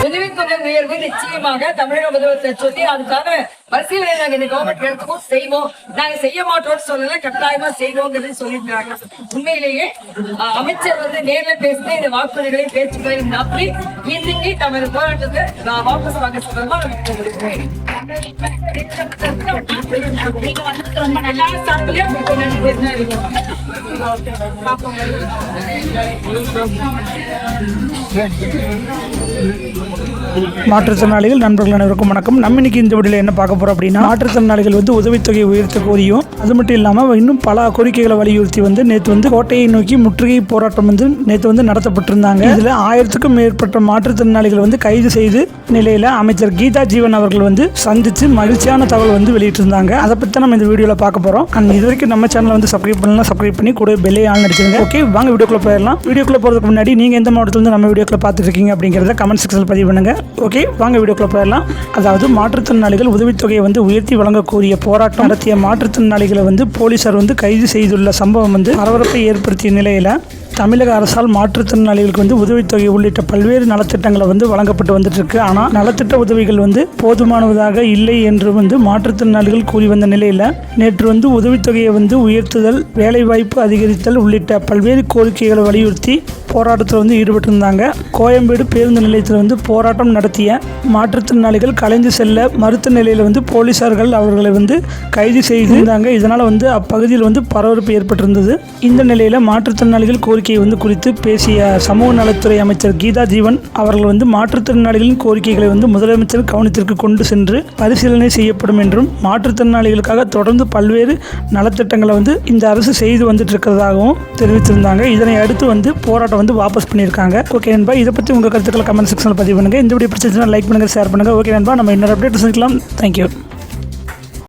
உதவித்தொகை உயர்வு நிச்சயமாக தமிழக முதல்வர் சொல்லி அதுக்கான பரிசீலனை நாங்க இந்த கவர்மெண்ட் எடுத்துக்கோ செய்வோம். நாங்க செய்ய மாட்டோம்னு சொல்லல கட்டாயமா செய்வோங்கிறது சொல்லியிருக்காங்க உண்மையிலேயே அமைச்சர் வந்து நேர்ல பேசின இந்த வாக்குறுதிகளையும் பேச்சுக்களையும் நம்பி இன்னைக்கு தமது போராட்டத்தை நான் வாபஸ் வாங்க சொல்றதா ரொம்ப நல்லா Thank you. மாற்றுத்திறனாளிகள் நண்பர்கள் அனைவருக்கும் வணக்கம். நம்ம இன்னைக்கு இந்த வீடியோவில் என்ன பார்க்க போறோம் அப்படின்னா மாற்றுத்திறனாளிகள் வந்து உதவித்தொகை உயர்த்த கோரியும் அது மட்டும் இல்லாமல் இன்னும் பல கோரிக்கைகளை வலியுறுத்தி வந்து நேற்று வந்து கோட்டையை நோக்கி முற்றுகை போராட்டம் வந்து நேற்று வந்து நடத்தப்பட்டிருந்தாங்க. இதில் ஆயிரத்துக்கும் மேற்பட்ட மாற்றுத்திறனாளிகள் வந்து கைது செய்து நிலையில் அமைச்சர் கீதா ஜீவன் அவர்கள் வந்து சந்தித்து மகிழ்ச்சியான தகவல் வந்து வெளியிட்டிருந்தாங்க. அதை பற்றி நம்ம இந்த வீடியோவில் பார்க்க போகிறோம் அண்ட் இது வரைக்கும் நம்ம சேனலை வந்து சப்ஸ்கிரைப் பண்ணலாம் சப்ஸ்கிரைப் பண்ணி கூட பெல்லே ஆன் அடிச்சிருங்க. ஓகே வாங்க வீடியோக்குள்ள போயிடலாம். வீடியோக்குள்ள போகிறதுக்கு முன்னாடி நீங்கள் எந்த மாவட்டத்தில் நம்ம வீடியோக்குள்ள பார்த்துட்டு இருக்கீங்க அப்படிங்கிறத கமெண்ட் செக்ஷனில் பதிவு பண்ணுங்க. ஓகே வாங்க வீடியோக்குள்ள போயிடலாம். அதாவது மாற்றுத்திறனாளிகள் உதவித்தொகையை வந்து உயர்த்தி வழங்க கோரிய போராட்டம் நடத்திய மாற்றுத்திறனாளிகளை வந்து போலீசார் வந்து கைது செய்துள்ள சம்பவம் வந்து பரபரப்பை ஏற்படுத்திய நிலையில் தமிழக அரசால் மாற்றுத்திறனாளிகளுக்கு வந்து உதவித்தொகை உள்ளிட்ட பல்வேறு நலத்திட்டங்களை வந்து வழங்கப்பட்டு வந்துட்டு இருக்கு ஆனால் நலத்திட்ட உதவிகள் வந்து போதுமானதாக இல்லை என்று வந்து மாற்றுத்திறனாளிகள் கூறி வந்த நிலையில் நேற்று வந்து உதவித்தொகையை வந்து உயர்த்துதல் வேலைவாய்ப்பு அதிகரித்தல் உள்ளிட்ட பல்வேறு கோரிக்கைகளை வலியுறுத்தி போராட்டத்தில் வந்து ஈடுபட்டிருந்தாங்க. கோயம்பேடு பேருந்து நிலையத்தில் வந்து போராட்டம் நடத்திய மாற்றுத்திறனாளிகள் கலைந்து செல்ல மறுத்த நிலையில் வந்து போலீசார்கள் அவர்களை வந்து கைது செய்திருந்தாங்க. இதனால் வந்து அப்பகுதியில் வந்து பரபரப்பு ஏற்பட்டிருந்தது. இந்த நிலையில் மாற்றுத்திறனாளிகள் கோரிக்கையை வந்து குறித்து பேசிய சமூக நலத்துறை அமைச்சர் கீதா ஜீவன் அவர்கள் வந்து மாற்றுத்திறனாளிகளின் கோரிக்கைகளை வந்து முதலமைச்சர் கவனத்திற்கு கொண்டு சென்று பரிசீலனை செய்யப்படும் என்றும் மாற்றுத்திறனாளிகளுக்காக தொடர்ந்து பல்வேறு நலத்திட்டங்களை வந்து இந்த அரசு செய்து வந்துட்டு இருக்கிறதாகவும் தெரிவித்திருந்தாங்க. இதனை அடுத்து வந்து போராட்டம் வந்து வாபஸ் பண்ணியிருக்காங்க. ஓகே நண்பா இதை பற்றி உங்கள் கருத்துக்களை கமெண்ட் செக்ஷனில் பதிவு பண்ணுங்கள் இந்த வீடியோ பிடிச்சிருந்தா லைக் பண்ணுங்கள் ஷேர் பண்ணுங்கள் ஓகே நண்பா நம்ம இன்னொரு அப்டேட் சந்திக்கலாம். தேங்க்யூ